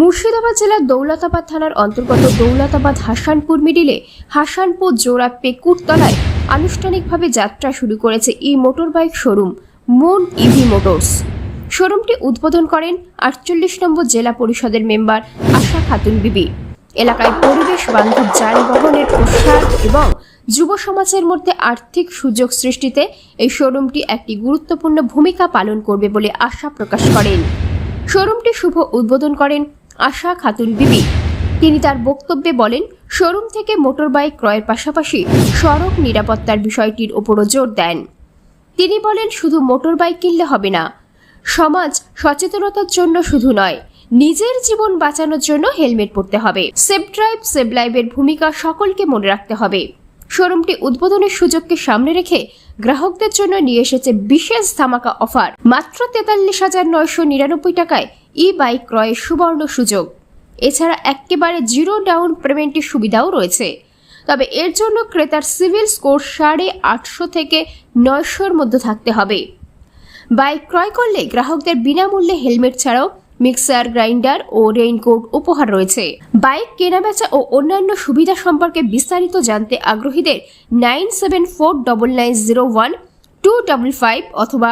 মুর্শিদাবাদ জেলার দৌলতাবাদ থানার অন্তর্গত দৌলতাবাদ হাসানপুর মিডিলে হাসানপুর জোড়া পেকুরতলায় আনুষ্ঠানিকভাবে যাত্রা শুরু করেছে e motorbike showroom, Moon EV Motors. শোরুমটি উদ্বোধন করেন আটচল্লিশ নম্বর জেলা পরিষদের মেম্বার আশা খাতুন বিবি। এলাকায় পরিবেশ বান্ধব যানবাহনের প্রসার এবং যুব সমাজের মধ্যে আর্থিক সুযোগ সৃষ্টিতে এই শোরুমটি একটি গুরুত্বপূর্ণ ভূমিকা পালন করবে বলে আশা প্রকাশ করেন। শোরুমটি শুভ উদ্বোধন করেন আশা খাতুন বিবি। তিনি তার বক্তব্যে বলেন, শোরুম থেকে মোটরবাইক ক্রয়ের পাশাপাশি সড়ক নিরাপত্তার বিষয়টির ওপরও জোর দেন। তিনি বলেন, শুধু মোটরবাইক কিনলে হবে না, সমাজ সচেতনতার জন্য শুধু নয়, নিজের জীবন বাঁচানোর জন্য হেলমেট পরতে হবে। সেফ ড্রাইভ সেভ লাইভের ভূমিকা সকলকে মনে রাখতে হবে। শোরুমটি উদ্বোধনের সুযোগকে সামনে রেখে গ্রাহকদের জন্য নিয়ে এসেছে বিশেষ ধামাকা অফার। মাত্র তেতাল্লিশ হাজার নয়শো নিরানব্বই টাকায় ই বাইক ক্রয়ের সুবর্ণ সুযোগ। এছাড়া একেবারে জিরো ডাউন পেমেন্টের সুবিধাও রয়েছে। তবে এর জন্য ক্রেতার সিভিল স্কোর সাড়ে আটশো থেকে নয়শোর মধ্যে থাকতে হবে। বাইক ক্রয় করলে গ্রাহকদের বিনামূল্যে হেলমেট ছাড়াও মিক্সার, গ্রাইন্ডার ও রেইনকোট উপহার রয়েছে। বাইক কেনাবেচা ও অন্যান্য সুবিধা সম্পর্কে বিস্তারিত জানতে আগ্রহীদের nine seven four double nine zero one, two double five অথবা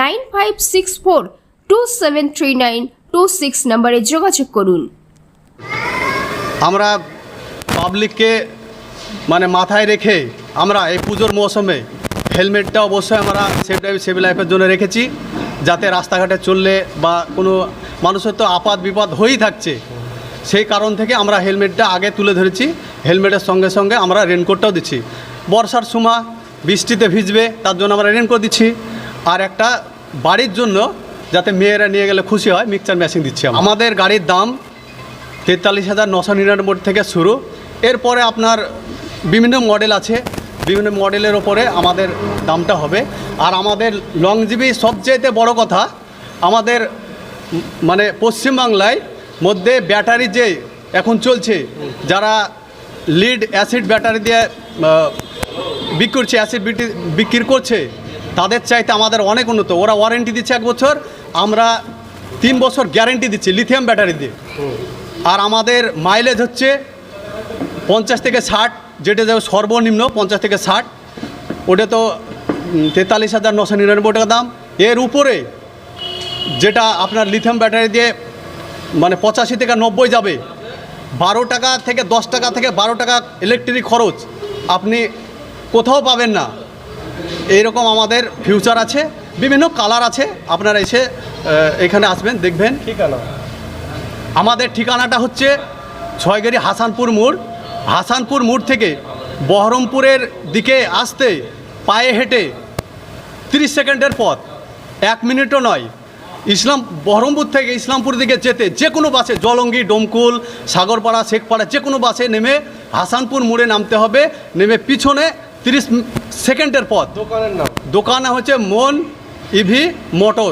nine five six four, two seven three nine, two six নম্বরে যোগাযোগ করুন। আমরা পাবলিককে মানে মাথায় রেখে আমরা এই পুজোর মৌসুমে হেলমেটটা অবশ্যই আমরা সেফ ড্রাইভ সেভ লাইফের জন্য রেখেছি, যাতে রাস্তাঘাটে চললে বা কোনো মানুষের তো আপাত বিপদ হয়েই থাকছে। সেই কারণ থেকে আমরা হেলমেটটা আগে তুলে ধরেছি। হেলমেটের সঙ্গে সঙ্গে আমরা রেনকোটটাও দিচ্ছি। বর্ষার সময় বৃষ্টিতে ভিজবে, তার জন্য আমরা রেনকোট দিচ্ছি। আর একটা বাড়ির জন্য যাতে মেয়েরা নিয়ে গেলে খুশি হয় মিক্সচার মেশিন দিচ্ছি আমাদের গাড়ির দাম তেতাল্লিশ হাজার নশো নিরানব্বই থেকে শুরু। এরপরে আপনার বিভিন্ন মডেল আছে। বিভিন্ন মডেলের ওপরে আমাদের দামটা হবে। আর আমাদের লংজিবি সবচেয়েতে বড় কথা, আমাদের মানে পশ্চিমবাংলায় মধ্যে ব্যাটারি যে এখন চলছে, যারা লিড অ্যাসিড ব্যাটারি দিয়ে বিক্রি করছে অ্যাসিড বিক্রি করছে, তাদের চাইতে আমাদের অনেক উন্নত। ওরা ওয়ারেন্টি দিচ্ছে এক বছর, আমরা তিন বছর গ্যারেন্টি দিচ্ছি লিথিয়াম ব্যাটারি দিয়ে। আর আমাদের মাইলেজ হচ্ছে পঞ্চাশ থেকে ষাট, যেটা যাবে সর্বনিম্ন পঞ্চাশ থেকে ষাট, ওটা তো তেতাল্লিশ হাজার নশো নিরানব্বই টাকা দাম। এর উপরে যেটা আপনার লিথিয়াম ব্যাটারি দিয়ে মানে পঁচাশি থেকে নব্বই যাবে বারো টাকা থেকে দশ টাকা থেকে বারো টাকা ইলেকট্রিক খরচ আপনি কোথাও পাবেন না। এইরকম আমাদের ফিউচার আছে বিভিন্ন কালার আছে আপনারা এসে এখানে আসবেন দেখবেন। ঠিকানা? আমাদের ঠিকানাটা হচ্ছে ছয়গেরি হাসানপুর মোড়। হাসানপুর মোড় থেকে বহরমপুরের দিকে আসতে পায়ে হেঁটে তিরিশ সেকেন্ডের পথ এক মিনিটও নয়। ইসলাম বহরমপুর থেকে ইসলামপুর দিকে যেতে যে কোনো বাসে জলঙ্গি ডোমকুল সাগরপাড়া শেখপাড়া যে কোনো বাসে নেমে হাসানপুর মোড়ে নামতে হবে। নেমে পিছনে তিরিশ সেকেন্ডের পথ। দোকানের নাম। দোকানে হচ্ছে মন ইভি মোটরস।